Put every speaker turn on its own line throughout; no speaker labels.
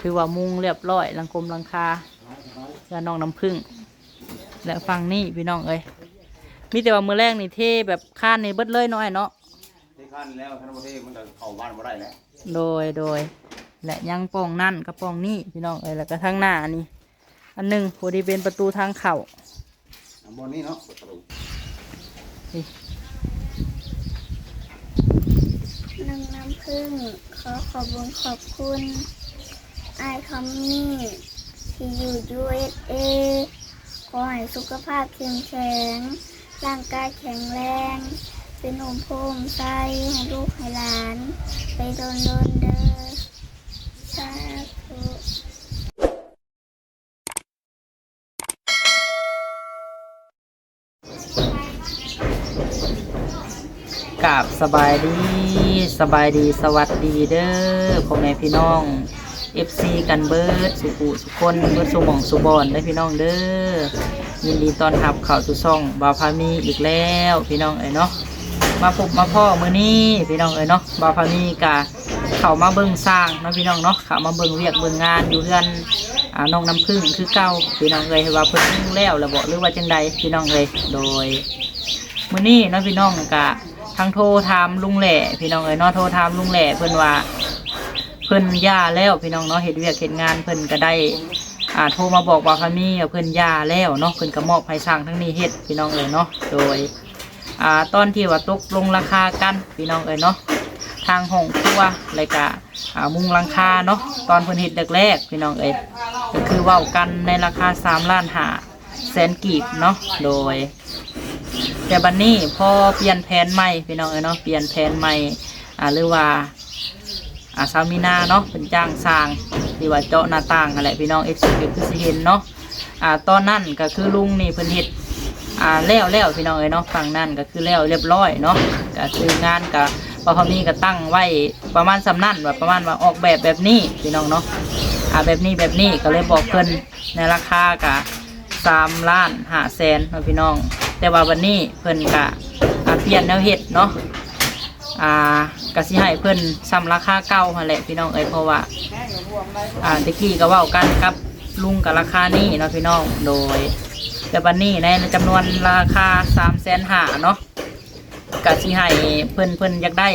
ถือว่ามุงเรียบร้อยหลังกลมหลังคาเพื่อน้องน้ำผึ้งและฟังนี่พี่น้องเอ้ยมีแต่ว่ามือแรกนี่เท่แบบข้านนี่เบิดเลยเน้อยเนาะ
ที่ขั้นแล้วท่านประเทศมันจะเข้าบ้านมาได้แล้ว
โดยโดย และยังปองนั่นกับปองนี่พี่น้องเอ้ยแล้วก็ทางหน้านี่อันหนึ่งพอดีเป็นประตูทางเข่า
อะบนนี้เนาะ ประตู
น้องน้ำพึ่ง ขอขอบคุณขอบคุณไอคอมมี่ที่อยู่ USA ขอให้สุขภาพเข้มแข็ง ร่างกายแข็งแรง เป็นหนุ่มโพมใสให้ลูกให้หลาน ไปโดนโดนเด้อสาธุ
กราบสบายดีสบายดีสวัสดีเด้อพ่อแม่พี่น้อง FC กันเบิร์ดสุขุสุคนเบิดสุหมองสุบอนได้อพี่น้องเด้อยินดีต้อนรับข้าวสู่ช่องบาพามีอีกแล้วพี่น้องเอ้ยเนาะมาพบมาพ่อมือนี้พี่น้องเอ้ยเนาะบาพามีกะเข้ามาเบิ่งสร้างนะพี่น้องเนาะเข้ามาเบิ่งเวียกเบิ่งงานอยู่เรือนอ่าน้องน้ำพึ่งคือเก่าพี่น้องเอ้ยว่าเพิ่นแล้วแล้วบ่หรือว่าจังใดพี่น้องเอ้ยโดยมือนี้นะพี่น้องกะ ทางโทรถามลุงแหล่พี่น้องเอ้ยเนาะโทรถามลุงแหล่เพิ่นว่าเพิ่นย่าแล้วพี่น้องเนาะเฮ็ดเวียกเฮ็ดงานเพิ่นก็ได้อ่าโทรมาบอกว่าพามีว่เพิ่นย่าแล้วเนาะเพิ่นก็มอบให้สร้างทั้งนี้เฮ็ดพี่น้องเอ้ยเนาะโดยอ่าตอนที่ว่าตกลงราคากันพี่น้องเอ้ยเนาะทางห้องครัวแล้วก็อ่ามุงลังคาเนาะตอนเพิ่นเฮ็ดแรกๆพี่น้องเอ้ยก็คือเว้ากันในราคา3ล้านห้าแสนกีบเนาะโดย แต่บัดนนี้พอเปลี่ยนแผนใหม่พี่น้องเอ้ยเนาะเปลี่ยนแผนใหม่อ่าหรือว่าอ่าซามินาเนาะเป็นจ้างสร้างที่ว่าเจาะหน้าต่างอะไรพี่น้องเอ็กซ์คือสิเห็นเนาะอ่าตอนนั้นก็คือลุงนี่เพิ่นเฮ็ดอ่าแล้วแล้วพี่น้องเอ้ยเนาะฝั่งนั้นก็คือแล้วเรียบร้อยเนาะก็คืองานก็พอพอมีก็ตั้งไว้ประมาณสำนั่นว่าประมาณว่าออกแบบแบบนี้พี่น้องเนาะอ่าแบบนี้แบบนี้ก็เลยบอกเพิ่นในราคากะสามล้านห้าแสนเนาพี่น้อง แต่ว่าวันนี้เพิ่นกะอาเปลี่ยนแนวเฮ็ดเนาะอ่ากะสิให้เพิ่นซ้ำราคาเก่าหั่นแหละพี่น้องเอ้ยเพราะว่าอ่าตะกี้ก็เว้ากันกับลุงกับราคานี้เนาะพี่น้องโดย แต่วันนี้ในจำนวนราคาสามแสนห้าเนาะกะสิให้เพิ่นเพิ่นอยากได้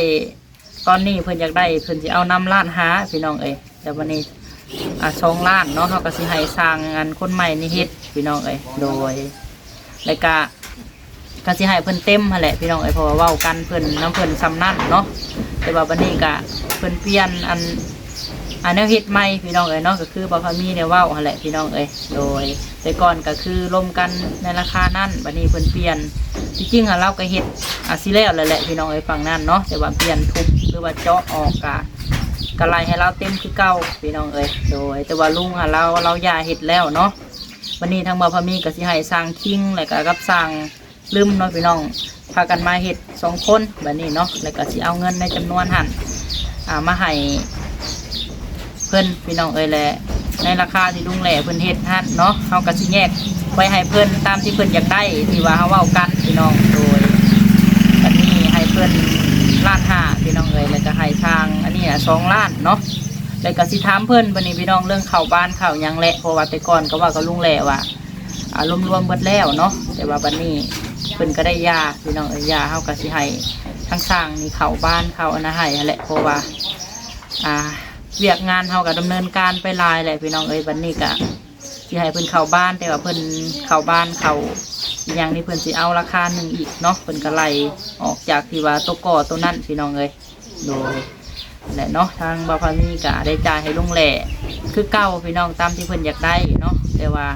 ตอนนี้เพิ่นอยากได้เพิ่นสิเอานำล้านหาพี่น้องเอ้ยแต่วันนี้อ่าสองล้านเนาะเขาก็สิให้สร้างงานคนใหม่นี่เฮ็ดพี่น้องเอ้ยโดยแล้วก็ ก็สิให้เพิ่นเต็มหั่นแหละพี่น้องเอ้ยเพราะว่าเว้ากันเพิ่นน้ำเพิ่นซ้ำนั่นเนาะแต่ว่าวันนี้ก็เพิ่นเปลี่ยนอันอันแนวเฮ็ดใหม่พี่น้องเอ้ยเนาะก็คือบ่พามีเนี่ยเว้าหั่นแหละพี่น้องเอ้ยโดย แต่ก่อนก็คือรวมกันในราคานั้นบัดนี้เพิ่นเปลี่ยนจริงๆอะเราก็เฮ็ดอะสิแล้วแหละแหละพี่น้องเอ้ยฝั่งนั้นเนาะแต่ว่าเปลี่ยนทุบหรือว่าเจาะออกกะกะไลให้เราเต็มคือเก่าพี่น้องเอ้ยโดย แต่ว่าลุงอะเราเรายาเห็ดแล้วเนาะวันนี้ทางบ่าพามีก็สิให้สร้างคิงแล้วก็กับสร้าง ลืมเนาะพี่น้องพากันมาเห็ดสองคนแบบนี้เนาะแล้วก็สิเอาเงินในจำนวนหันอ่ามาให้เพิ่นพี่น้องเอ้ยแหละในราคาที่ลุงแหล่เพิ่นเฮ็ดหันเนาะเฮาก็สิแยกไว้ให้เพิ่นตามที่เพิ่นอยากได้ที่ว่าเฮาเว้ากันพี่น้องโดยอันนี้ให้เพื่อนล้านห้าพี่น้องเลยแล้วก็ให้ทางอันนี้สองล้านเนาะแล้วก็สิถามเพื่อนวันนี้พี่น้องเรื่องเข่าบ้านเข่ายังแหละเพราะว่าแต่ก่อนก็ว่าก็ลุงแหล่ว่าอารวมรวมเบิดแล้วเนาะแต่ว่าวันนี้ เพิ่นก็ได้ยาพี่น้องเอ้ยยาเฮาก็สิให้ทั้งสร้างนี่เข่าบ้านเขาอันนั้นให้นั่นแหละเพราะว่าอ่าเวียกงานเฮาก็ดำเนินการไปหลายแหละพี่น้องเอ้ยวันนี้ก็สิให้เพิ่นเข้าบ้านแต่ว่าเพิ่นเข้าบ้านเข้าอย่างนี้เพิ่นสิเอาราคาหนึ่งอีกเนาะเพิ่นก็ไล่ออกจากที่ว่าตัวก่อตัวนั่นพี่น้องเอ้ยโดยแหละเนาะทางบาพามีก็ได้จ่ายให้ลุงแหล่คือเก้าพี่น้องตามที่เพิ่นอยากได้เนาะแต่ว่า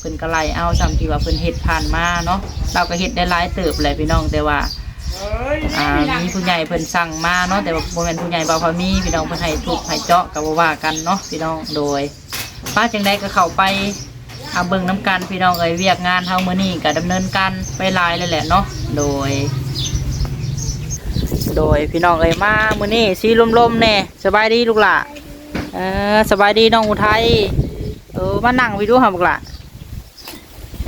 เพิ่นก็ไล่เอาซ้ำที่ว่าเพิ่นเฮ็ดผ่านมาเนาะเราก็เฮ็ดได้หลายเติบแหละพี่น้องแต่ว่าอ่ามีผู้ใหญ่เพิ่นสั่งมาเนาะแต่ว่าบ่แม่นผู้ใหญ่บ่าพามีพี่น้องเพิ่นให้ทุบให้เจาะก็บ่ว่ากันเนาะพี่น้องโดยป้าจังได้ก็เข้าไปเอาเบิ่งน้ำกันพี่น้องเอ้ยเวียกงานเฮามื้อนี้ก็ดำเนินการไปหลายเลยแหละเนาะโดย โดยพี่น้องเอ้ยมามื้อนี้สีลมๆแน่สบายดีลูกหล่ะเออสบายดีน้องอุทัยเออมานั่งไปดูหาบุกหล่ะ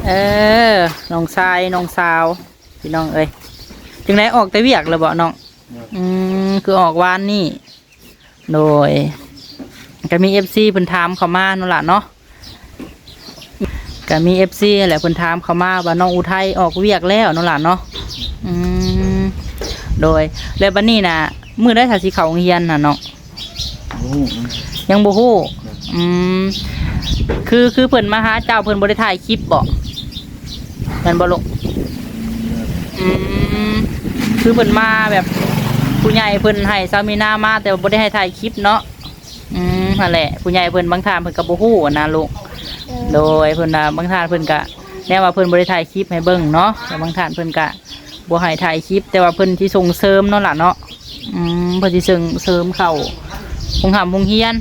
เออน้องชายน้องสาว พี่น้องเอ้ยจึงได้ออกแต่เวียกเลยบ่น้อง อืมคือออกวานนี่ โดย ก็มี FC เพิ่นถามเข้ามานั่นล่ะเนาะก็มี FC แหละเพิ่นถามเข้ามาว่าน้องอุทัยออกเวียกแล้วนั่นล่ะเนาะอืมโดย แล้วบัดนี้น่ะมื้อได้ถ้าสิเข้าโรงเรียนน่ะเนาะ
โอ้
ยังบ่ฮู้อืมคือคือเพิ่นมาหาเจ้าเพิ่นบ่ได้ถ่ายคลิปบ่ แม่นบ่ลูกอืมคือเพิ่นมาแบบผู้ใหญ่เพิ่นให้ซามีนามาแต่ว่าบ่ได้ให้ถ่ายคลิปเนาะอืมนั่นแหละผู้ใหญ่เพิ่นบางท่านเพิ่นก็บ่ฮู้นะลูกโดยเพิ่นน่ะบางท่านเพิ่นก็แน่ว่าเพิ่นบ่ได้ถ่ายคลิปให้เบิ่งเนาะแต่บางท่านเพิ่นก็บ่ให้ถ่ายคลิป แต่ว่าเพิ่นสิส่งเสริมเนาะล่ะเนาะอืมเพิ่นสิเสริมเสริมเข้าคงหำคงเฮียน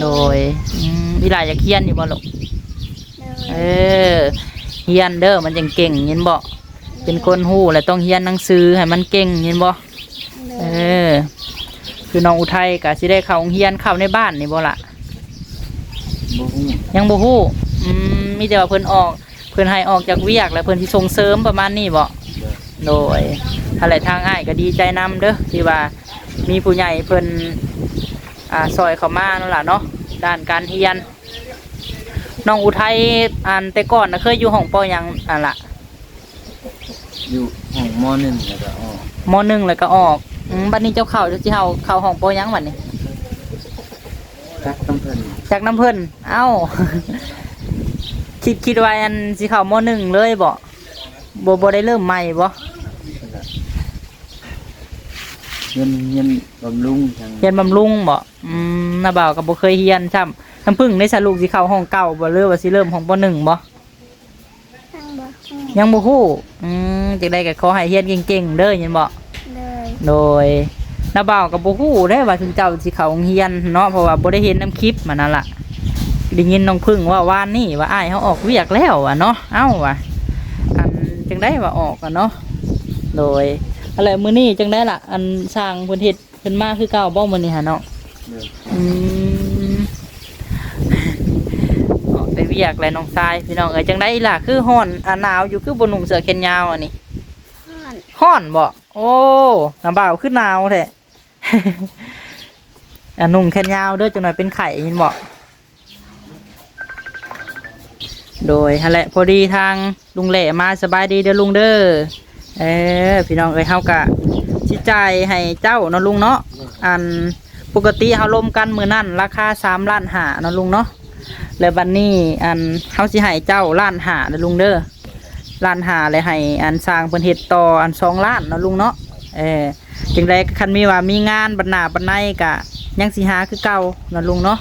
โดยอืมวิลาอยากเฮียนอยู่บ่ลูกเออ เฮียนเด้อมันจังเก่งเห็นบ่เป็นคนฮู้แล้วต้องเฮียนหนังสือให้มันเก่งเห็นบ่เออ คือน้องอุทัยก็สิได้เข้าโรงเรียนเข้าในบ้านนี่บ่ล่ะ
บ่ฮู้
ยังบ่ฮู้อืมมีแต่ว่าเพิ่นออก เพิ่นให้ออกจากเวียก แล้วเพิ่นสิส่งเสริมประมาณนี้บ่โดยอะไรทางอ้ายก็ดีใจนํเด้อที่ว่ามีผู้ใหญ่เพิ่นอ่าซอยเข้ามานั่นล่ะเนาะด้านการเรียน น้องอุทัยอันแต่ก่อนน่ะเคยอยู่ห้องปอหยังอันล่ะ
อยู่ห้องม .1 แล้วก็ออก
มหนึ่งแล้วก็ออกอืมบัดนี้เจ้าเข้าเจ้าสิเฮาเข้าห้องปอหยังบัดนี้
จักต้องเพิ่น
จากน้ำเพิ่นเอ้า คิดคิดว่าอันสิเข้ามหนึ่งเลยบ่บ่บ่ได้เริ่มใหม่บ่
เงินเงินบำรุงทาง
เรียนบำรุงบ่อืมน้าบ่าวก็บ่เคยเรียนซ้ำ น้ำพึ่งได้สรุปสิเข้าห้องเก่าบ่หรือว่าสิเริ่มห้องปหนึ่งบ่
ทั้งบ่ฮู้
ยังบ่ฮู้อืมจังได๋ก็ขอให้เรียนเก่งๆเด้อเห็นบ่
เลย
โดยน้าบ่าวก็บ่ฮู้ได้ว่าถึงเจ้าสิเข้าโรงเรียนเนาะเพราะว่าบ่ได้เห็นน้ำคลิปมันนั่นล่ะได้ยินน้องพึ่งว่าว่านนี่ว่าอ้ายเขาออกเวียกแล้วอะเนาะเอ้าว่ะอันจังได้ว่าออกอะเนาะโดยอะไรมื้อนี้จังได้ล่ะ อันสร้างเพิ่นเฮ็ดเพิ่นมาคือเก่าบ่มื้อนี้หะเนาะ
เด้อ
อืมออกไปเวียกแล้วน้องทรายพี่น้องเอ้ยจังได้ล่ะคือฮ้อนอ่าหนาวอยู่คือบ่นุ่งเสื้อแขนยาวอันนี้
ฮ้อน
ฮ้อนบ่โอ้น้ำบ่าวคือหนาวแท้ อะนุ่งแขนยาวเด้อจังหน่อยเป็นไข่ยินบ่โดยฮะแหละพอดีทางลุงแหล่มาสบายดีเด้อลุงเด้อเออพี่น้องเอ้ยเฮากะสิจ่ายให้เจ้าเนาะลุงเนาะอันปกติเฮาลมกันมื้อนั้นราคา3ล้านห้าเนาะลุงเนาะ แล้วบัดนี้อันเฮาสิให้เจ้าล้านห้าเด้อลุงเด้อล้านห้าเลยให้อันสร้างเพิ่นเฮ็ดต่ออันสองล้านเนาะลุงเนาะเออจึงไดคันมีว่ามีงานบัดหน้าบัดในกะยังสิหาคือเก่าเนาะลุงเนาะ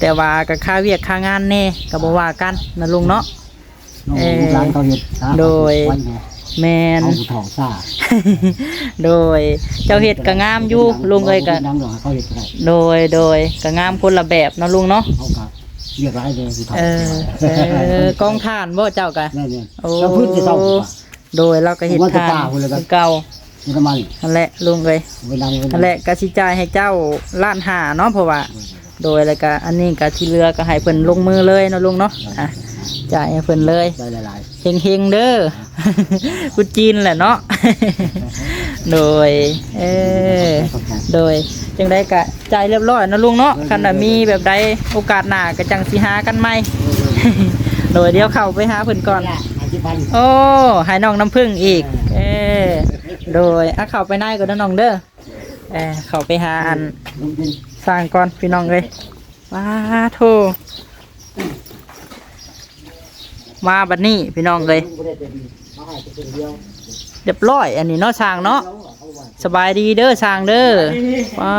แต่ว่าก็ค่าเวียกค่างานแน่ก็บ่ว่ากันเนาะลุงเนาะ
น้อง
เอ่อ
ลูกหลานเขาเห็ดหา
โดย
ไว้ไง
แมน
เอาผู้ทองซ่า
โดย เจ้าเห็ดก็งามอยู่ลุงเอ้ยก็
ดังดอกให้เขาเห็ดก็ได้
โดยโดยก็งามคนละแบบเนาะลุงเนาะ
เขาก็เรียกร้ายเลยผู้ทอง
เออเออกองถ่านบ่เจ้าก็
แน่เนี่ย
โอ้
แล้วพื้นจะต้อง
โดยเราก็เห็ด
ผมว่าจะ
ทาน
กล้าพูดเลยครับ
คือเก่า
นี่น้ำมัน
นั่นแหละลุงเอ้ย
เวลาเว
นั่นแหละก็สิจ่ายให้เจ้าล้านห้าเนาะเพราะว่า โดยแล้วก็อันนี้ก็ที่เหลือก็ให้เพิ่นลงมือเลยเนาะลุงเนาะอะจ่ายให้เพิ่นเลย
ได้หลาย
เฮงเฮงๆเด้อกูจีนแหละเนาะ โดย เออ
ๆขอบคุณ
โดย จังได้กะใจายเรียบร้อยนะลุงเนาะคันน่ะมีแบบใดโอกาสหน้าก็จังสิหากันใหม่โดยเดี๋ยวเข้าไปหาเพิ่นก่อน
อาชีพพัน
โอ้ใหายน้องน้ำพึ่งอีก เออโดยอะเข้าไปในก่อนนะน้องเด้อเออเข้าไปหาอัน
ลุงจิน
สร้างก่อนพี่น้องเลยว้าโทมาบัดนี้พี่น้องเลย
ลุงก็ได้แต่ดีมาให้เป็นเดียว
เรียบร้อยอันนี้เนาะสร้างเนาะ สบายดีเด้อสร้างเด้อว้า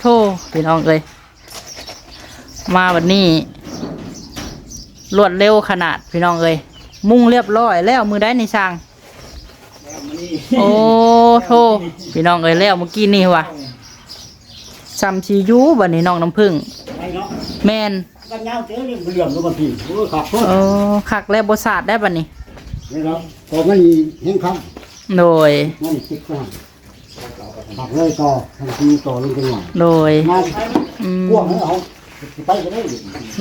โทพี่น้องเลย มาบัดนี้รวดเร็วขนาดพี่น้องเลย มุ่งเรียบร้อยแล้วมือได้ในสร้าง โอ้โทพี่น้องเอ้ยแล้วเมื่อกี้นี่ว่ะซัมชียูบัดนี้น้องน้ำผึ้ง
ไปเนาะ
แม่น
กันยาวเจอเรื่องเหลี่ยมแล้วบางทีโอ้ยขอบคุณ
โอ้คักแล้วบศาสตร์ได้บัดนี้
นี่ครับตอนนั้นเห็นครับ
โดย
นั่นติดข้า งขับเลยต่อทางทีต่อลงไปหน่อย
โดย
งาน
อืม
พวกนั้นเอาไปก็ได้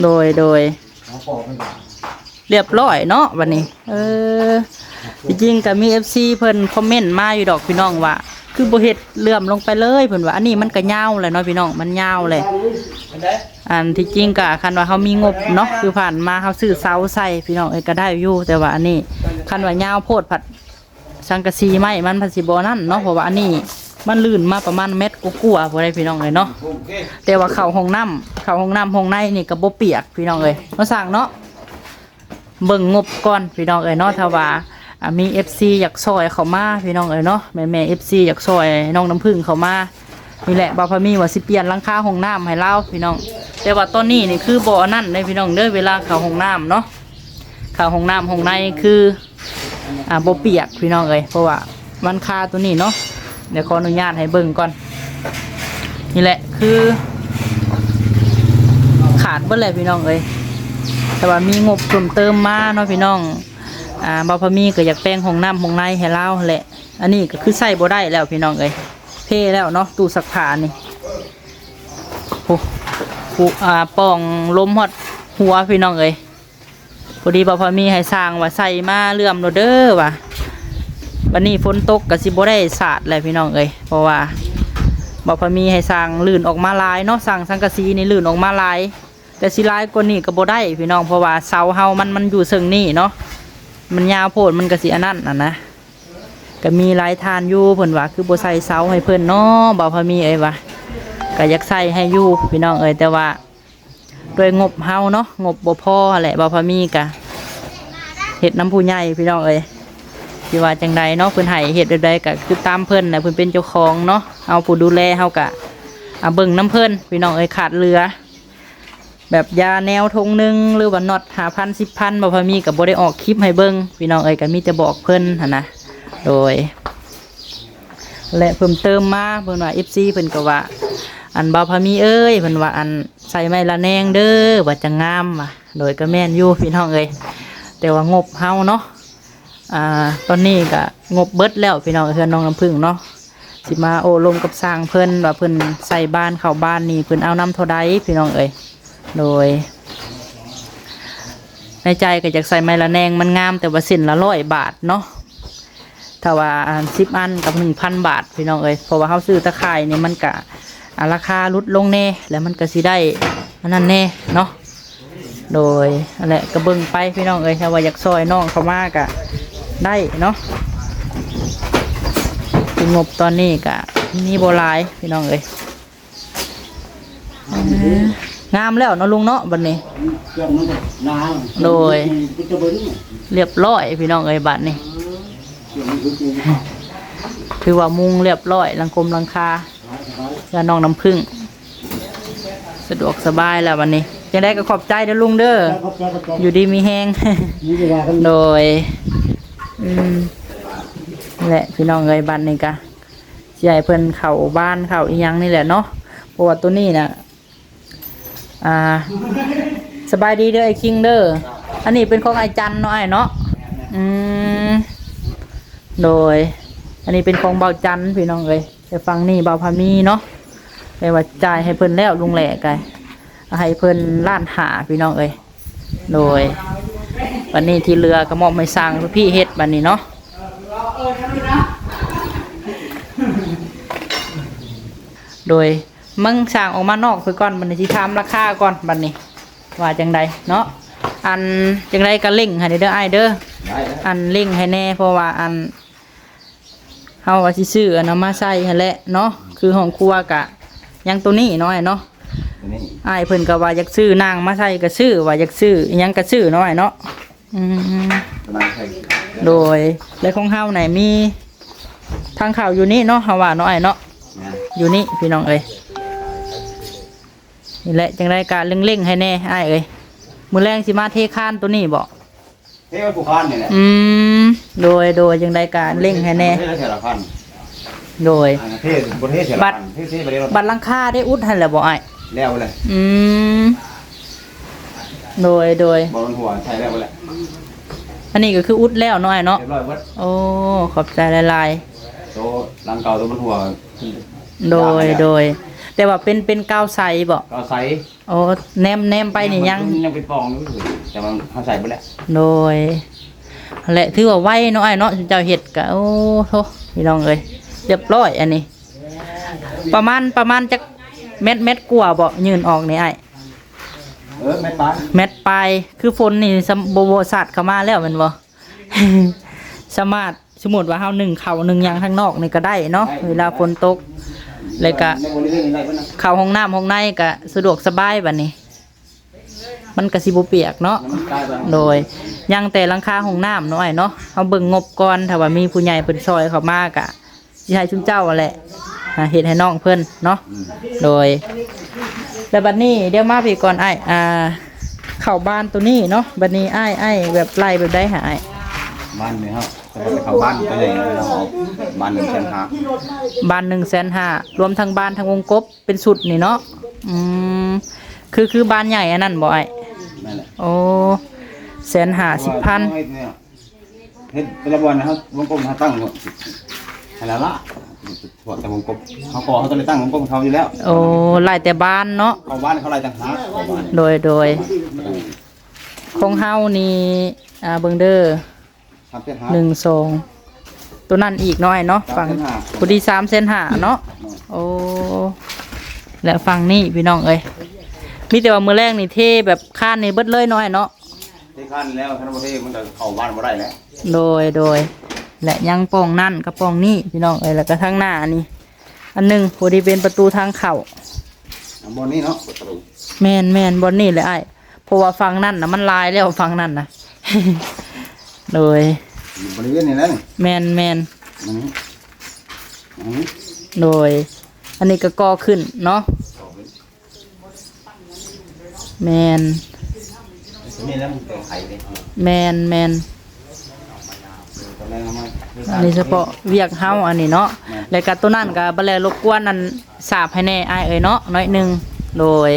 โดยโดย
เอาปอกไปก่อน
เรียบร้อยเนาะบัดนี้ เออ จริงๆก็มี FC เพิ่นคอมเมนต์มาอยู่ดอกพี่น้องว่า คือบ่เฮ็ดเลื่อมลงไปเลยเพิ่นว่าอันนี้มันก็ยาวแหละเนาะพี่น้องมันยาวแหละ
เป็นได้
อันที่จริงก็คันว่าเขามีงบเนาะคือผ่านมาเขาซื้อเสาใส่พี่น้องเอ้ยก็ได้อยู่แต่ว่าอันนี้คันว่ายาวโพดผัดสังกะสีไม้มันผัดสิบ่นั่นเนาะเพราะว่าอันนี้ มันลื่นมาประมาณเม็ดกว่าๆบ่ได้พี่น้องเอ้ยเนาะแต่ว่าเข้าห้องน้ำเข้าห้องน้ำห้องในนี่ก็บ่เปียกพี่น้องเอ้ยมาสั่งเนาะเบิ่งงบก่อนพี่น้องเอ้ยเนาะถ้าว่าอ่ามี FC อยากซอยเข้ามาพี่น้องเอ้ยเนาะแม่แม่ FC อยากซอยน้องน้ำพึ่งเข้ามานี่แหละบาพามีว่าสิเปลี่ยนลังคาห้องน้ำให้เราพี่น้อง แต่ว่าตอนนี้นี่คือบ่อนั่นเลยพี่น้องเด้อเวลาเข้าห้องน้ำเนาะเข้าห้องน้ำห้องในคืออ่าบ่เปียกพี่น้องเอ้ยเพราะว่ามันคาตัวนี้เนาะ เดี๋ยวขออนุญาตให้เบิ่งก่อน นี่แหละคือ ขาดเบิ่เลยพี่น้องเอ้ยแต่ว่ามีงบเพิ่มเติมมาเนาะพี่น้อง อ่าบ่พมีก็อยากแปลงห้องน้ำห้องในให้เราแหละ อันนี้ก็คือใส่บ่ได้แล้วพี่น้องเอ้ยเพ่แล้วเนาะตู้ซักผ้านี่โอ้โหอ่าป่องล้มหอดหัวพี่น้องเอ้ยพอดีบ่พมีให้สร้างว่าใส่มาเลื่อมโรเด้อว่ะ วันนี้ฝนตกก็สิบได้สาดแหละพี่น้องเอ้ยเพราะว่าบอกพมีให้สร้างลื่นออกมาลายเนาะสร้างสังกะสีนี่ลื่นออกมาลาย แต่สิลายกว่านี้ก็บ่ได้พี่น้องเพราะว่าเสาเฮามันมันอยู่ซึ่งนี่เนาะมันยาวโพดมันก็สิอันนั้นน่ะนะก็มีหลายทานอยู่เพิ่นว่าคือบ่ใส่เสาให้เพิ่นเนาะบอกพมีเอ้ยว่าก็อยากใส่ให้อยู่พี่น้องเอ้ยแต่ว่าด้วยงบเฮาเนาะงบบ่พอแหละบอกพมีก็เฮ็ดน้ำผู้ใหญ่พี่น้องเอ้ย ที่ว่าจังใดเนาะเพิ่นให้เฮ็ดแบบใดก็คือตามเพิ่นน่ะเพิ่นเป็นเจ้าของเนาะเอาผู้ดูแลเฮาก็เอาเบิ่งน้ำเพิ่นพี่น้องเอ้ยขาดเรือ แบบยาแนวทงหนึ่งหรือว่าน็อต5,000 10,000บ่พอมีก็บ่ได้ออกคลิปให้เบิ่งพี่น้องเอ้ยก็มีแต่บอกเพิ่นหั่นนะโดย และเพิ่มเติมมาเพิ่นว่า FC เพิ่นก็ว่า อันบ่พอมีเอ้ยเพิ่นว่าอันใส่ไม้ละแนงเด้อว่าจะงามว่ะโดยก็แม่นอยู่พี่น้องเอ้ยแต่ว่างบเฮาเนาะ อ่า ตอนนี้ก็งบเบิดแล้วพี่น้องเพื่อนน้องน้ำพึ่งเนาะสิมาโอ้ลมกับสร้างเพิ่อนว่าเพิ่อนใส่บ้านเข้าบ้านนี่เพิ่อนเอาน้ำเท่าใดพี่น้องเอ้ยโดย ในใจก็อยากใส่ไม้ละแนงมันงามแต่ว่าสินละร้อยบาทเนาะถ้าว่าสิบอันกับหนึ่งพันบาทพี่น้องเอ้ยเพราะว่าเขาซื้อตะข่ายนี่มันกะราคาลดลงแน่แล้วมันก็สิได้อันนั้นแน่เนาะโดยนั่นแหละเบิ่งไปพี่น้องเอ้ยถ้าว่าอยากซอยน้องเขามากอะ ได้เนาะคืองบตอนนี้กะมีโบหลายพี่น้องเอ้ยอ่างามแล้วเนาะลุงเนาะบัดนี้
เครื่องมันก็นาน
โดย
มันจะเบิ้ง
เรียบร้อยพี่น้องเอ้ยบัดนี้
เครื่องมันคือจริง
ถือว่ามุงเรียบร้อยหลังคมหลังคาเพื่อน้องน้ำผึ้งสะดวกสบายแล้ววันนี้ยังได้ก็ขอบใจเด้อลุงเด้อ
แล้วก็แก้ก็แก้
อยู่ดีมีแห้ง
นี่เวลากัน
โดย อืมนั่แหละพี่น้องเอ้ยบ้านนี่กะสิใจเพิ่นเข่าบ้านเข่าอีหยังนี่แหละเนาะเพราะว่าตัวนี้น่ะอ่า สบายดีเด้อไอ้คิงเด้ออันนี้เป็นของไอ้จันเนาะไอ้เนาะอืมโดย อันนี้เป็นของเบาจันพี่น้องเอ้ยแต่ฟังนี่เบาพามีเนาะแต่ว่าจ่ายให้เพิ่นแล้วลุงแหล่ไกเอาให้เพิ่นล้านหาพี่น้องเอ้ยโดย วันนี้ที่เรือก็มอบไม่สร้างพี่เฮ็ดบันนี้เนาะโดยมึงสร้างออกมานอกคือก่อนบันนี้ที่ทำราคาก่อนบันนี้ ว่าจังใดเนาะอันจังใดก็เล่งให้เด้อไอายเด้อ
ได้แล้ว
อันเล่งให้แน่เพราะว่าอันเฮาว่าสิซื้ออันเอามาใส่ให้แหละเนาะคือห้องครัวกะยังตัวนี้น้อยเนาะ
ตัวนี้
อ้ายเพิ่นก็ว่าอยากซื้อนางมาใส่ก็ซื้อว่าอยากซื้ออิหยังก็ซื้อน้อยเนาะ อืม
ตัวนั้นใช่
โดยและของเฮาไหนมี ทางข่าวอยู่นี่เนาะเฮาว่าเนาะไอ้เนาะ
นะ
อยู่นี่พี่น้องเอ้ยนี่แหละจังได้การเร่งๆให้แน่อ้ายเอ้ยมื้อแรงสิมาเทคานตัวนี้บ่
เท่ผู้คานนี่แหละ
อืมโดยโดยจังได้การเร่งให้แน่
เท่เท่ละพัน
โดย
อันนั้นเท่บนเท่เท่ละพันเท่เท่ไปเรื่อย
บัตรลังค่าได้อุดให้แล้วบ่อ้าย
แล้วเลย
อืม โดยโดย
บอลหัวใช่แล้วเลย
อันนี้ก็คืออุดแล้วเนาะอ้ายเนาะ
เรียบร้อยวัด
โอ้ขอบใจหลายๆ
ตัวรังเก่าตัวมันหัว
โดยโดย แต่ว่าเป็นเป็นกาวใสบ่
ก็ใส่
โอ้แนมแนมไปนี่ยัง
ยังเป็นฟองอยู่เลยแต่มันเขาใส่ไปแล้ว
โดยนั่นแหละถือว่าไวเนาะไอ้เนาะเจ้าเห็ดกะโอ้โหพี่น้องเอ้ยเรียบร้อยอันนี้ ประมาณประมาณจักเม็ดเม็ดกว่าบ่ยืนออกนี่ไอ้
เออแม่ปาน
เม็ดปลายคือฝนนี่สมโบโบสัตว์เข้ามาแล้วแมันบ่ สามารถสมมุติว่าเฮานึ่งข้าวนึ่งหยังข้างนอกนี่ก็ได้เนาะเวลาฝนตกแล้วก็
ในบริเวณอะไรเพิ่นน่ะ
เข้าห้องน้ำห้องในก็สะดวกสบายบัดนี้ มันก็สิบ่เปียกเนาะ
มันกลายเป็น
โดยยังแต่หลังคาห้องน้ำน้อยเนาะเฮาเบิ่งงบก่อนถ้าว่ามีผู้ใหญ่เพิ่นซอยเข้ามากะสิให้ชุมเจ้าอะแหละอ่าเฮ็ดให้น้องเพิ่นเนาะโดย แล้วบัดนี้เดี๋ยวมาพี่ก่อนอ้ายอ่าเข้าบ้านตัวนี้เนาะบัดนี้อ้ายอ้ายแบบไล่แบบใดหาอ้าย
บ้านนี่ครับจะไปเข้าบ้านไปเลยเราเอาบ้านหนึ่งเส้นหา
บ้าน1 5 0 0 0รวมทั้งบ้านทั้งวงกบเป็นสุดนี่เนาะอืมคือคือบ้านใหญ่อันนั้นบ่อ้าย
นั่นแหละ
โอ้แสนห้าสิบพัน
เฮ็ดเป็นระบวนนะครับวงกลมเขาตั้งหมดอะไรละ ถั่วแต่วงกลมเขาก่อเขาต้องได้ตั้งวงกลมเขาอยู่แล้ว
โอ้ไล่แต่บ้านเนาะ
เขาบ้านเขาอะไรต่างหากเขาบ้าน
โดยโดยของเฮานี่อ่าเบิงเดอร์
ทำเป็นหา
หนึ่งสองตัวนั้นอีกหน้อยเนาะฝั่งพอดีสามเซนหาเนาะโอ้และฝั่งนี้พี่น้องเอ้ยมีแต่ว่ามือแรกนี่เทแบบข้านในเบิดเลยน้อยเนาะ
ที่ขั้นแล้วท่านประเทศมันจะเข้าบ้านมาได้แล้ว
โดยโดย และยังปองนั่นกระปองนี่พี่น้องเอ้ยแล้วก็ทางหน้านี่ อันหนึ่งพอดีเป็นประตูทางเข้า
บนนี้เนาะประตู
แมนแมนบอนนี่เลยไอ้ายเพราะว่าฟังนั่นนะมันลายแล้วฟังนั่นนะโดย
อยู่บริเวณนี้แล้วนี่
แมนแมน
อันนี้อันนี้
โดย อันนี้ก็ก่อขึ้นเนาะแมน
นี่แล้วมันเป็นไข่เลย
แมนแมน
ต อนแรกเอามา
อันนี้เฉพาะเวียกเฮาอันนี้เนาะแล้วก็ตัวนั่นก็บแลรบกวนนั่นสาบให้แน่ไอ้ายเอ้ยเนาะน้อยหนึ่งโดย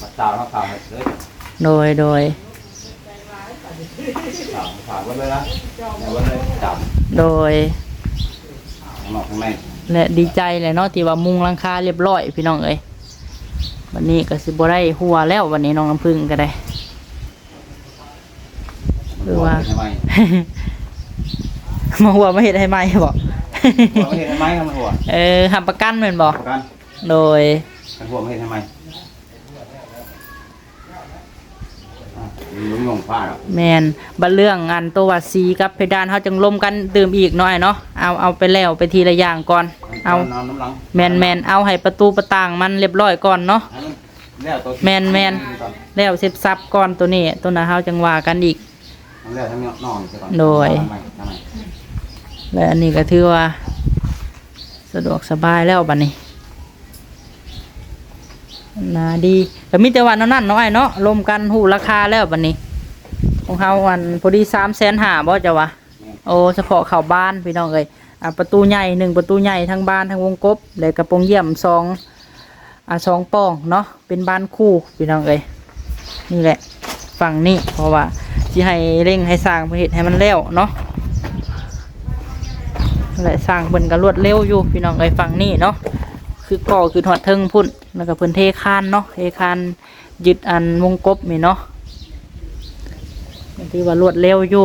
ปัดตาวครับตาวเลย
โดยโดย
ตาวตาวไว้เลยนะไว้เลยจับ
โดย
ข้างนอกข้างใน
และดีใจเลยเนาะที่ว่ามุงหลังคาเรียบร้อยพี่น้องเอ้ยวันนี้ก็สิบ่ได้หัวแล้ววันนี้น้องน้ำพึ่งก็ได้หรือว่า
ทำไม
มาหัวมาเห็ดให้ไหมบอก
หัวไม่เห็นทำไมครับมันหัว
เออทำประกันเหมือนบอก
กัน
โดย
มันหัวไม่เห็นทำไมลุงลงผ้าหรอ
แมนบัดเรื่องอันตัววัดสีกับเพดานเขาจังลมกันตื่มอีกหน่อยเนาะเอาเอาไปแล้วไปทีละอย่างก่อน เอา
น้ำน้ำหลัง
แมนแมนเอาให้ประตูประต่างมันเรียบร้อยก่อนเนาะ
แล้วตัว
แมนแมนแล้วเสร็จซับก่อนตัวนี้ตัวนั้นเขาจังว่ากันอีก
แล้วทั้งนอนก่อน
โดย
ทำไมทำไม
และอันนี้ก็ถือว่า สะดวกสบายแล้วบัดนี้นาดีแต่มีแต่วันนั้นน้อยเนาะรวมกันหูราคาแล้วบัดนี้ ของเขาวันพอดีสามแสนหาบ่จะวะโอ้เฉพาะเข้าบ้านพี่น้องเอ้ยอ่าประตูใหญ่หนึ่งประตูใหญ่ทั้งบ้านทั้งวงกบเลยกระโปรงเยี่ยมสองอ่าสองป้องเนาะเป็นบ้านคู่พี่น้องเอ้ยนี่แหละฝั่งนี้เพราะว่าที่ให้เร่งให้สร้างประเหตุให้มันแล้วเนาะ และสร้างเพิ่นก็รวดเร็วอยู่พี่น้องไอ้ยฝั่งนี้เนาะคือก่อคือถอดเทิงพุ่นแล้วก็เพิ่นเทคานเนาะเทคานยึดอันวงกบนี่เนาะที่ว่ารวดเร็วอยู่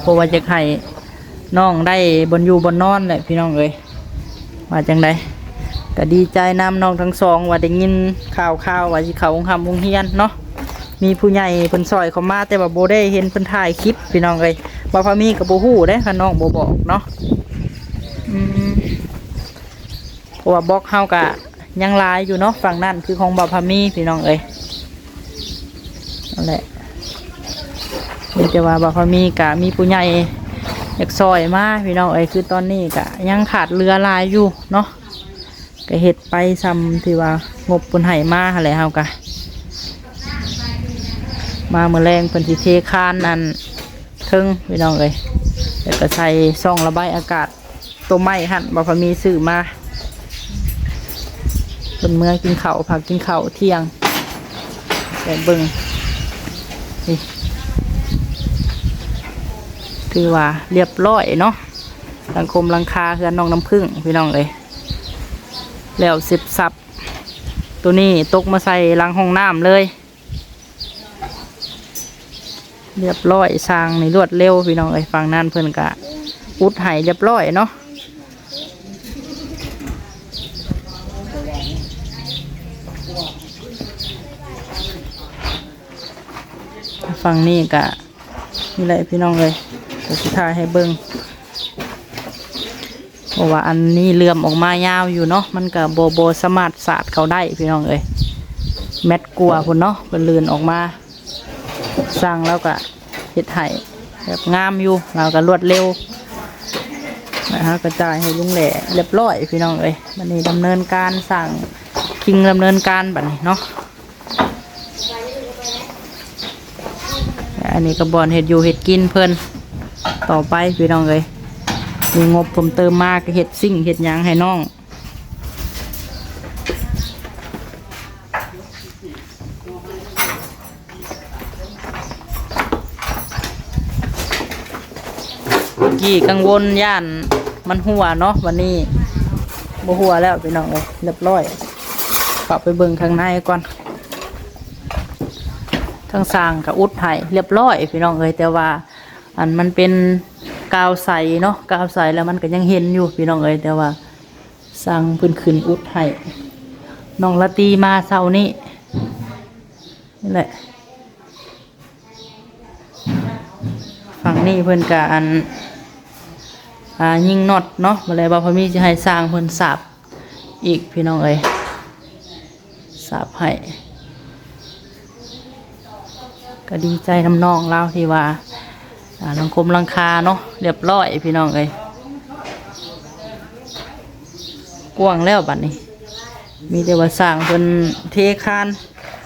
เพราะว่าจะให้น้องได้บนอยู่บนนอนแหละพี่น้องเอ้ยว่าจังไดก็ดีใจนำน้องทั้งสองว่าได้ยินข่าวข่าวว่าสิเขาคำวงเฮียนเนาะ มีผู้ใหญ่เพิ่นซอยเขามาแต่ว่าโบได้เห็นเพิ่นถ่ายคลิปพี่น้องเอ้ยบอพามีกับโบฮู้ได้ค่ะน้องโบบอกเนาะอืมเพราะว่าบล็อกเฮากะยังลายอยู่เนาะฝั่งนั่นคือของบอพามีพี่น้องเอ้ยนั่นแหละมีแต่ว่าบอพามีกะมีผู้ใหญ่อยากซอยมาพี่น้องเอ้ยคือตอนนี้กะยังขาดเรือลายอยู่เนาะก็เฮ็ดไปซ้ำที่ว่างบเพิ่นให้มาหั่นแหละเฮากะ มาเมื่อแรงเพิ่นสิเทคานนั่นทิงพี่น้องเอ้ยเดี๋ยวก็ใส่ซ่องระบายอากาศตัวไม้หั่นบอพอมีสื่อมาเพิ่นเมื่อกินข้าวผักกินข้าวเที่ยงแต่เบิ่งนี่ถือว่าเรียบร้อยเนาะสังคมลังคาเฮือนน้องน้ำผึ้งพี่น้องเอ้ยแล้วสิบสับ ตัวนี้ตกมาใส่ลังห้องน้ำเลย เรียบร้อยสร้างในรวดเร็วพี่น้องไอ้ยฟังนั่นเพิ่นกะอุดไห้เรียบร้อยเนาะฝั่งนี้กะนี่แหละพี่น้องเลยจะสุดท้ายให้เบิงเพราะว่าอันนี้เลื่อมออกมายาวอยู่เนาะมันกับโบโบสมารถสาดเขาได้พี่น้องเอ้ยแมทกลัวพุ่นเนาะเป็นเลื่อนออกมา สร้างแล้วก็เฮ็ดให้แบบงามอยู่เราก็รวดเร็วนะฮะกระจายให้ลุงแหล่เรียบร้อยพี่น้องเอ้ยมันนี้ดำเนินการสั่งคิงดำเนินการบัดนี้เนาะอันนี้ก็บอนเห็ดอยู่เห็ดกินเพิ่นต่อไปพี่น้องเอ้ยมีงบผมเติมมากเห็ดซิ่งเห็ดหยางให้น้อง กี้กังวลย่านมันหัวเนาะวันนี้บ่หัวแล้วพี่น้องเลยเรียบร้อยกลับไปเบิ่งข้างในก่อนทางสร้างกับอุดไห้เรียบร้อยพี่น้องเอ้ยแต่ว่า อันมันเป็นกาวใสเนาะกาวใสแล้วมันก็ยังเห็นอยู่พี่น้องเอ้ยแต่ว่าสร้างพื้นขึ้นอุดไห้น้องละตีมาเช้านี้นี่แหละฝั่งนี้เพิ่อนกะอัน อ่ายิงน็อตเนาะบ่เลยว่าพอมีจะให้สร้างเพิ่นสาบอีกพี่น้องเอ้ยสาบให้ก็ดีใจน้ำน้องเราที่ว่าอ่าลังคมลังคาเนาะเรียบร้อยพี่น้องเอ้ยกว้างแล้วบัดนี้ มีแต่ว่าสร้างเพิ่นเทคาน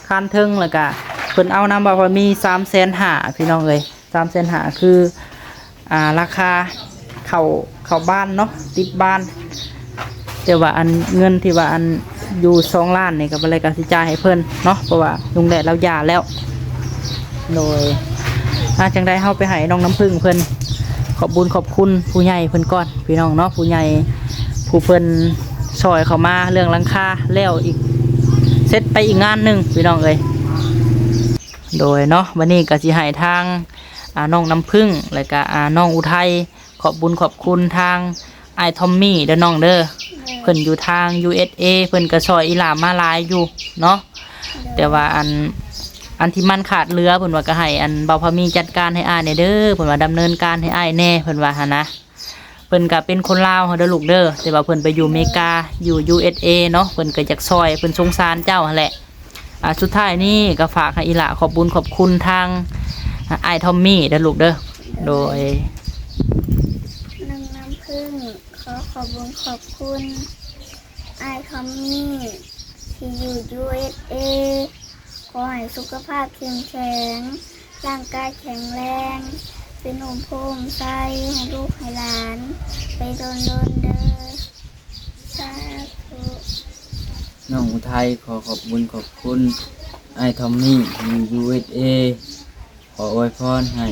คานเทิงแล้วก็เพิ่นเอานำบ่าพอมี3 5 0 0 0พี่น้องเอ้ย3 5 0 0 0คืออ่าราคา เข้าเข้าบ้านเนาะติดบ้าน แต่ว่าอันเงินที่ว่าอันอยู่สองล้านนี่ก็บ่ได้ก็สิจ่ายให้เพิ่นเนาะเพราะว่าลุงแดดเราหย่าแล้ว โดยอาจังได้เฮาไปให้น้องน้ำพึ่งเพิ่นขอบบุญขอบคุณผู้ใหญ่เพิ่นก่อนพี่น้องเนาะผู้ใหญ่ผู้เพิ่นซอยเขามาเรื่องลังคาแล้วอีกเสร็จไปอีกงานหนึ่งพี่น้องเอ้ยโดยเนาะวันนี้ก็สิให้ทางอาน้องน้ำพึ่งแล้วก็อ่าน้องอุทัย ขอบบุญขอบคุณทางไอทอมมี่เด้อน้องเด้อเพิ่นอยู่ทาง USA เพิ่นก็ซอยอีหลามาหลายอยู่เนาะแต่ว่าอันอันที่มันขาดเรือเพิ่นว่าก็ให้อันเบาพามีจัดการให้อ้ายแหน่เด้อเพิ่นว่าดำเนินการให้อ้ายแน่เพิ่นว่าหั่นนะเพิ่นก็เป็นคนลาวเฮาเด้อลูกเด้อแต่ว่าเพิ่นไปอยู่อเมริกาอยู่ USA เนาะเพิ่นก็อยากซอยเพิ่นสงสารเจ้าหั่นแหละอ่าสุดท้ายนี่ก็ฝากให้อีหละขอบบุญขอบคุณทางอ้ายทอมมี่เด้อลูกเด้อโดย
น้ำน้ำพึ่งข อขอบคุณขอบคุณไอคอมมี่ที่อยู่ USA ขอให้สุขภาพเข้มแข็งร่างกายแข็งแรง เป็นหนุ่มโพมใสให้ลูกให้หลาน ไปโดนโดนเด้อสาธุ
น้องอุทัยขอขอบบุญขอบคุณไอทอมมี่มี USA ขออวยพรให้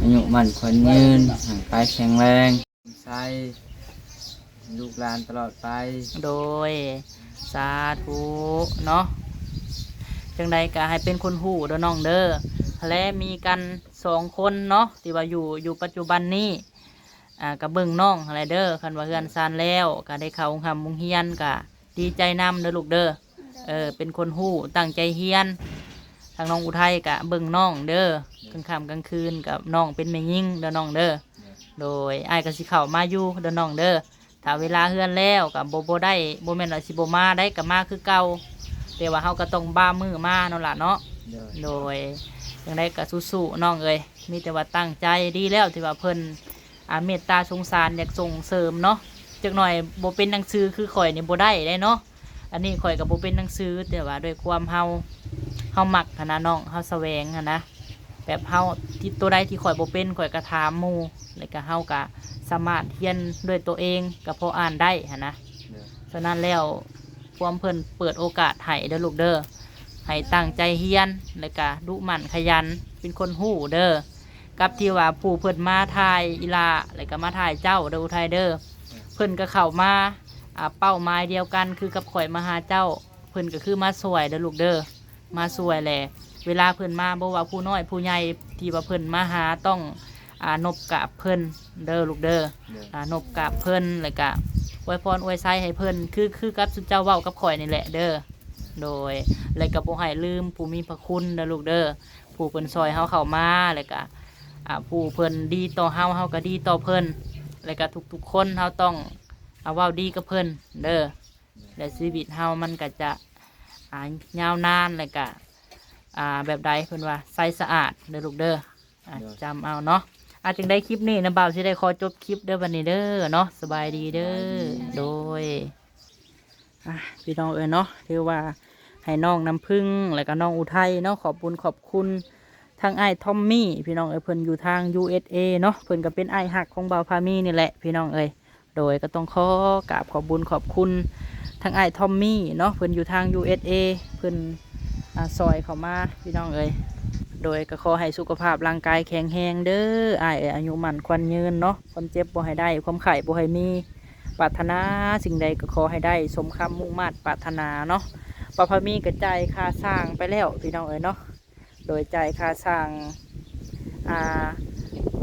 อายุมั่นขวัญยืนห่างกายแข็งแรงใส่ ลูกหลานตลอดไป
โดยสาธุเนาะจังใดก็ให้เป็นคนหูเด้อน้องเด้อและมีกันสองคนเนาะที่ว่าอยู่อยู่ปัจจุบันนี้อ่ากับเบิ่งน้องอะไรเด้อคันว่าเฮือนซานแล้วก็ได้เข้าคำมุงเฮียนก็ดีใจนำเด้อลูกเด้อเออเป็นคนหูตั้งใจเฮียน ทางน้องอุทัยกะเบิ่งน้องเด้อกลางค่ำกลางคืนกับน้องเป็นแม่ยิ่งเด้อน้องเด้อโดยไอ้ายก็สิเข้ามาอยู่เด้อน้องเด้อ ถ้าเวลาเฮือนแล้วกับโบโบได้โบแม่นว่าสิโบมาได้กับมาคือเก่าแต่ว่าเฮาก็ต้องบ้ามือมาเนาะล่ะเนาะ
เด้อ
โดยยังได้ก็สู้ๆน้องเอ้ยมีแต่ว่าตั้งใจดีแล้วที่ว่าเพิ่นอาเมตตาสงสารอยากส่งเสริมเนาะจักหน่อยโบเป็นหนังสือคือข่อยนี่โบได้ได้เนาะอันนี้ข่อยกับโบเป็นหนังสือแต่ว่าด้วยความเฮาเฮามักหั้นนะน้องเฮาแสวงหันนะ แบบเฮาที่ตัวใดที่ข่อยโบเป็นข่อยก็ถามหมู่แล้วก็เฮาก็สามารถเรียนด้วยตัวเองก็พออ่านได้หันนะ
เด้อ
ฉะนั้นแล้วความเพิ่นเปิดโอกาสให้เด้อลูกเด้อให้ตั้งใจเฮียนแล้วก็ดุหมั่นขยันเป็นคนหู้เด้อกับที่ว่าผู้เพิ่นมาทายอีลาแล้วก็มาทายเจ้าเด้ออุทัยเด้อเพิ่นก็เข้ามาอ่าเป้าหมายเดียวกันคือกับข่อยมาหาเจ้า เพิ่นก็คือมาสวยเด้อลูกเด้อ มาสวยแหละเวลาเพิ่นมาบ่ว่าผู้น้อยผู้ใหญ่ที่ว่าเพิ่นมาหาต้องอ่านบกราบเพิ่นเด้อลูกเด้อ
เด้อ
อ่านบกราบเพิ่นแล้วก็อวยพรอวยไซให้เพิ่นคือคือกับสุเจ้าเว้ากับข่อยนี่แหละเด้อโดยแล้วก็บ่ให้ลืมผู้มีพระคุณเด้อลูกเด้อผู้เพิ่นซอยเฮาเข้ามาแล้วก็อ่าผู้เพิ่นดีต่อเฮาเฮาก็ดีต่อเพิ่นแล้วก็ทุกๆคนเฮาต้องเอาเว้าดีกับเพิ่นเด้อและชีวิตเฮามันก็จะ อ่ายาวนานแล้วก็อ่าแบบใดเพิ่นว่าใสสะอาดเด้อลูกเด้ออะจำเอาเนาะอาจจึงได้คลิปนี้นะบ่าวสิได้ขอจบคลิปเด้อวันนี้เด้อเนาะสบายดีเด้อโดยอะพี่น้องเอ๋ยเนาะถือว่าให้น้องน้ำพึ่งแล้วก็น้องอุทัยเนาะขอบคุญขอบคุณทางไอ้ายทอมมี่พี่น้องเอ๋ยเพิ่นอยู่ทาง USA เนาะเพิ่นก็เป็นไอ้ายหักของบ่าวพามี่นี่แหละพี่น้องเอ๋ยโดยก็ต้องขอกราบขอบบุญขอบคุณ ทางไอ้ทอมมี่เนาะเพิ่นอยู่ทาง USA เพิ่นอซอยเข้ามาพี่น้องเอ๋ยโดยก็ขอให้สุขภาพร่างกายแข็งแรงเด้ออ้ายเอ๋ยอายุมันควันยืนเนาะความเจ็บบ่ให้ได้ ความไข้บ่ให้มีปรารถนาสิ่งใดก็ขอให้ได้ สมคำมุ่งมา่ปรารถนาเนาะปะพมีกระจายค่าสร้างไปแล้วพี่น้องเอ๋ยเนาะโดยจ่ายค่าสร้างอ่า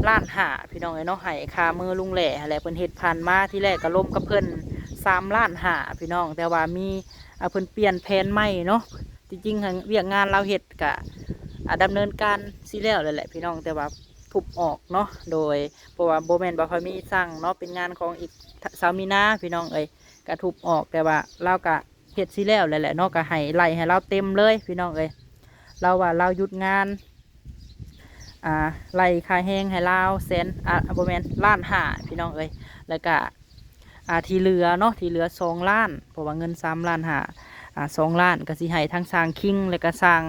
ล้านหาพี่น้องเอ๋ยเนาะให้ค่ามือลุงแหล่อะไรเพิ่นเฮ็ดผ่านมาที่แรกก็ล่มกับเพิ่น สามล้านหาพี่น้อง แต่ว่ามีอ่าเพิ่นเปลี่ยนแผนใหม่เนาะจริงๆเวียกงานเราเฮ็ดกะอ่าดำเนินการซีแล้วเลยแหละพี่น้องแต่ว่าทุบออกเนาะโดยเพราะว่าโบแมนบาพามีสั่งเนาะเป็นงานของอีกสามีนาพี่น้องเอ้ยก็ทุบออกแต่ว่าเราก็เฮ็ดซีแล้วเลยแหละเนาะก็ให้ไล่ให้เราเต็มเลยพี่น้องเอ้ยเราว่าเราหยุดงานอ่าไล่คาแห้งให้เราแสนอ่าโบแมนล้านหาพี่น้องเอ้ยแล้วก็ อ่าที่เหลือเนาะที่เหลือสองล้านเพราะว่าเงินสามล้านหาอ่าสองล้านก็สิให้ทั้งสร้างคิงแล้วก็สร้าง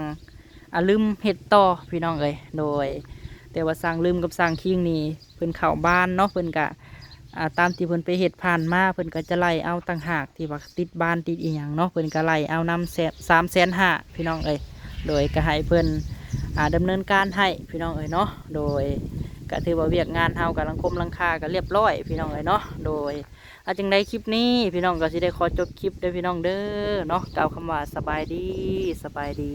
อาลืมเห็ดต่อพี่น้องเอ้ยโดย แต่ว่าสร้างลืมกับสร้างคิงนี่เพิ่นเข้าบ้านเนาะเพิ่นกะอ่าตามที่เพิ่นไปเห็ดผ่านมาเพิ่นก็จะไล่เอาต่างหากที่ว่าติดบ้านติดอีหยังเนาะเพิ่นก็ไล่เอานำแสนสามแสนห้าพี่น้องเอ้ยโดยก็ให้เพิ่นอ่าดำเนินการให้พี่น้องเอ้ยเนาะ โดยก็ถือว่าเวียกงานเฮากับลังคมลังคาก็เรียบร้อย พี่น้องเอ้ยเนาะ โดย อาจังได้คลิปนี้พี่น้องก็สิได้ขอจบคลิปเด้อพี่น้องเด้อเนาะกล่าวคำว่าสบายดีสบายดี